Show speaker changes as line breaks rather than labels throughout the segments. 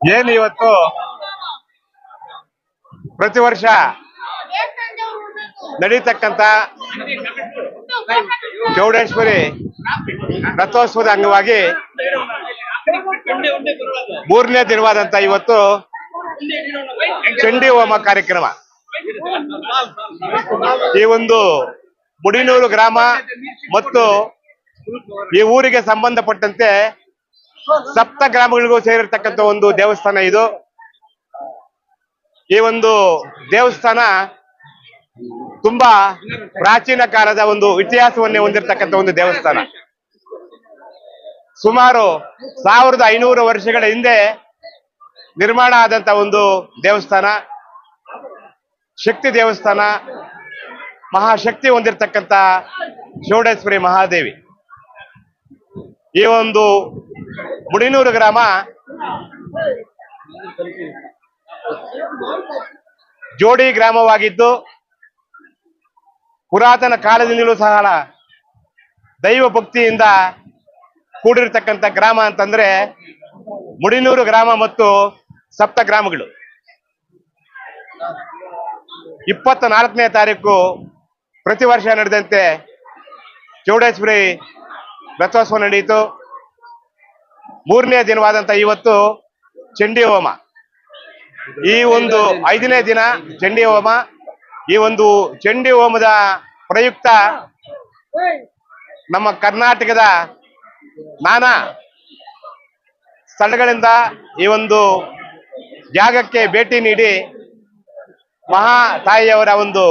ಏನು ಇವತ್ತು? ಪ್ರತಿ ವರ್ಷ ನಡೀತಕ್ಕಂತ ಚೌಡೇಶ್ವರಿ ರಥೋತ್ಸವದ ಅಂಗವಾಗಿ ಮೂರನೇ ದಿನವಾದಂತ ಇವತ್ತು ಚಂಡಿ ಹೋಮ ಕಾರ್ಯಕ್ರಮ. ಈ ಒಂದು ಬುಡಿನೂರು ಗ್ರಾಮ ಮತ್ತು ಈ ಊರಿಗೆ ಸಂಬಂಧಪಟ್ಟಂತೆ ಸಪ್ತ ಗ್ರಾಮಗಳಿಗೂ ಸೇರಿರ್ತಕ್ಕಂಥ ಒಂದು ದೇವಸ್ಥಾನ ಇದು. ಈ ಒಂದು ದೇವಸ್ಥಾನ ತುಂಬಾ ಪ್ರಾಚೀನ ಕಾಲದ ಒಂದು ಇತಿಹಾಸವನ್ನೇ ಹೊಂದಿರತಕ್ಕಂಥ ಒಂದು ದೇವಸ್ಥಾನ. ಸುಮಾರು ಸಾವಿರದ ಐನೂರು ವರ್ಷಗಳ ಹಿಂದೆ ನಿರ್ಮಾಣ ಆದಂತ ಒಂದು ದೇವಸ್ಥಾನ, ಶಕ್ತಿ ದೇವಸ್ಥಾನ, ಮಹಾಶಕ್ತಿ ಹೊಂದಿರತಕ್ಕಂತ ಚೌಡೇಶ್ವರಿ ಮಹಾದೇವಿ. ಈ ಒಂದು ಮುಡಿನೂರು ಗ್ರಾಮ. ಜೋಡಿ ಗ್ರಾಮವಾಗಿದ್ದು ಪುರಾತನ ಕಾಲದಿಂದಲೂ ಸಹ ದೈವ ಭಕ್ತಿಯಿಂದ ಕೂಡಿರ್ತಕ್ಕಂಥ ಗ್ರಾಮ ಅಂತಂದ್ರೆ ಮುಡಿನೂರು ಗ್ರಾಮ ಮತ್ತು ಸಪ್ತ ಗ್ರಾಮಗಳು. ಇಪ್ಪತ್ತ ನಾಲ್ಕನೇ ತಾರೀಕು ಪ್ರತಿ ವರ್ಷ ನಡೆದಂತೆ ಚೌಡೇಶ್ವರಿ ರಥೋತ್ಸವ ನಡೆಯಿತು. ಮೂರನೇ ದಿನವಾದಂತ ಇವತ್ತು ಚಂಡಿ ಹೋಮ. ಈ ಒಂದು ಐದನೇ ದಿನ ಚಂಡಿ ಹೋಮ. ಈ ಒಂದು ಚಂಡಿ ಹೋಮದ ಪ್ರಯುಕ್ತ ನಮ್ಮ ಕರ್ನಾಟಕದ ನಾನಾ ಸ್ಥಳಗಳಿಂದ ಈ ಒಂದು ಜಾಗಕ್ಕೆ ಭೇಟಿ ನೀಡಿ ಮಹಾ ತಾಯಿಯವರ ಒಂದು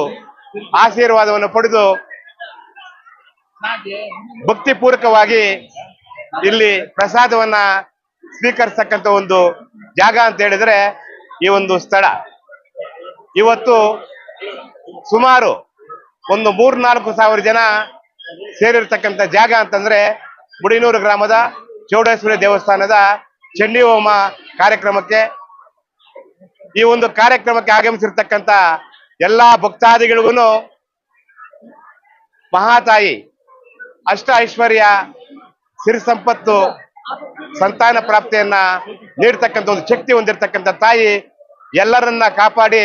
ಆಶೀರ್ವಾದವನ್ನು ಪಡೆದು ಭಕ್ತಿಪೂರ್ವಕವಾಗಿ ಇಲ್ಲಿ ಪ್ರಸಾದವನ್ನ ಸ್ವೀಕರಿಸತಕ್ಕಂತ ಒಂದು ಜಾಗ ಅಂತ ಹೇಳಿದ್ರೆ ಈ ಒಂದು ಸ್ಥಳ. ಇವತ್ತು ಸುಮಾರು ಒಂದು ಮೂರ್ನಾಲ್ಕು ಸಾವಿರ ಜನ ಸೇರಿರ್ತಕ್ಕಂಥ ಜಾಗ ಅಂತಂದ್ರೆ ಬುಡಿನೂರು ಗ್ರಾಮದ ಚೌಡೇಶ್ವರಿ ದೇವಸ್ಥಾನದ ಚಂಡಿ ಹೋಮ ಕಾರ್ಯಕ್ರಮಕ್ಕೆ ಈ ಒಂದು ಕಾರ್ಯಕ್ರಮಕ್ಕೆ ಆಗಮಿಸಿರ್ತಕ್ಕಂಥ ಎಲ್ಲಾ ಭಕ್ತಾದಿಗಳಿಗೂ ಮಹಾತಾಯಿ ಅಷ್ಟ ಐಶ್ವರ್ಯ ಸಿರಿ ಸಂಪತ್ತು ಸಂತಾನ ಪ್ರಾಪ್ತಿಯನ್ನ ನೀಡ್ತಕ್ಕಂಥ ಒಂದು ಶಕ್ತಿ ಹೊಂದಿರತಕ್ಕಂಥ ತಾಯಿ ಎಲ್ಲರನ್ನ ಕಾಪಾಡಿ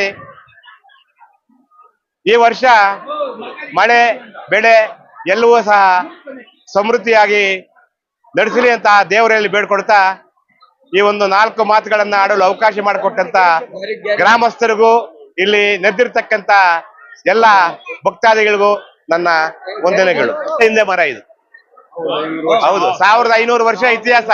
ಈ ವರ್ಷ ಮಳೆ, ಬೆಳೆ ಎಲ್ಲವೂ ಸಹ ಸಮೃದ್ಧಿಯಾಗಿ ನಡೆಸಲಿ ಅಂತ ದೇವರಲ್ಲಿ ಬೇಡ್ಕೊಡ್ತಾ ಈ ಒಂದು ನಾಲ್ಕು ಮಾತುಗಳನ್ನ ಆಡಲು ಅವಕಾಶ ಮಾಡಿಕೊಟ್ಟಂತ ಗ್ರಾಮಸ್ಥರಿಗೂ ಇಲ್ಲಿ ನೆದ್ದಿರ್ತಕ್ಕಂತ ಎಲ್ಲ ಭಕ್ತಾದಿಗಳಿಗೂ ನನ್ನ ವಂದನೆಗಳು. ಹಿಂದೆ ಮರ ಇದು. ಹೌದು ಸಾವಿರದ ಐನೂರು ವರ್ಷ ಇತಿಹಾಸ?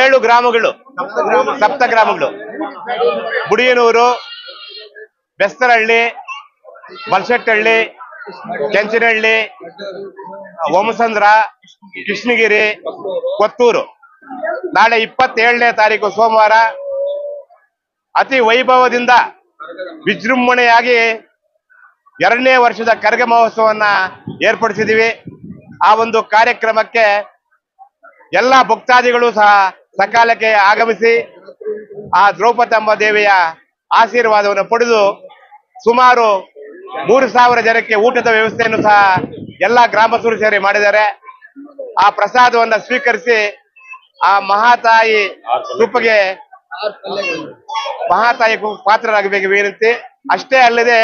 ಏಳು ಗ್ರಾಮಗಳು. ಸಪ್ತ ಗ್ರಾಮಗಳು. ಬುಡಿಯನೂರು, ಬೆಸ್ತರಹಳ್ಳಿ ಬಲ್ಸೆಟ್ಟಹಳ್ಳಿ ಕೆಂಚನಹಳ್ಳಿ, ಓಮಸಂದ್ರ, ಕೃಷ್ಣಗಿರಿ, ಕೊತ್ತೂರು. ನಾಳೆ ಇಪ್ಪತ್ತೇಳನೇ ತಾರೀಕು ಸೋಮವಾರ ಅತಿ ವೈಭವದಿಂದ ವಿಜೃಂಭಣೆಯಾಗಿ ಎರಡನೇ ವರ್ಷದ ಕರಗ ಮಹೋತ್ಸವವನ್ನ ಏರ್ಪಡಿಸಿದ್ದೀವಿ. ಆ ಒಂದು ಕಾರ್ಯಕ್ರಮಕ್ಕೆ ಎಲ್ಲ ಭಕ್ತಾದಿಗಳು ಸಹ ಸಕಾಲಕ್ಕೆ ಆಗಮಿಸಿ ಆ ದ್ರೌಪದಮ್ಮ ದೇವಿಯ ಆಶೀರ್ವಾದವನ್ನು ಪಡೆದು ಸುಮಾರು ಮೂರು ಸಾವಿರ ಜನಕ್ಕೆ ಊಟದ ವ್ಯವಸ್ಥೆಯನ್ನು ಸಹ ಎಲ್ಲ ಗ್ರಾಮಸ್ಥರು ಸೇರಿ ಮಾಡಿದ್ದಾರೆ. ಆ ಪ್ರಸಾದವನ್ನು ಸ್ವೀಕರಿಸಿ ಆ ಮಹಾತಾಯಿ ಕೃಪೆಗೆ ಮಹಾತಾಯಿ ಪಾತ್ರರಾಗಬೇಕು ವಿನಂತಿ ಅಷ್ಟೇ ಅಲ್ಲದೆ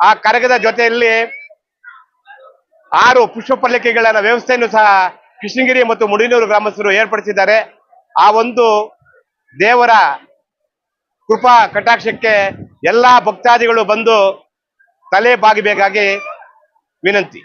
ಆ ಕರಗದ ಜೊತೆಯಲ್ಲಿ ಆರು ಪುಷ್ಪ ಪಲ್ಲಕ್ಕಿಗಳ ವ್ಯವಸ್ಥೆಯನ್ನು ಸಹ ಕೃಷ್ಣಗಿರಿ ಮತ್ತು ಮುಡಿನೂರು ಗ್ರಾಮಸ್ಥರು ಏರ್ಪಡಿಸಿದ್ದಾರೆ. ಆ ಒಂದು ದೇವರ ಕೃಪಾ ಕಟಾಕ್ಷಕ್ಕೆ ಎಲ್ಲಾ ಭಕ್ತಾದಿಗಳು ಬಂದು ತಲೆ ಬಾಗಿಬೇಕಾಗಿ ವಿನಂತಿ.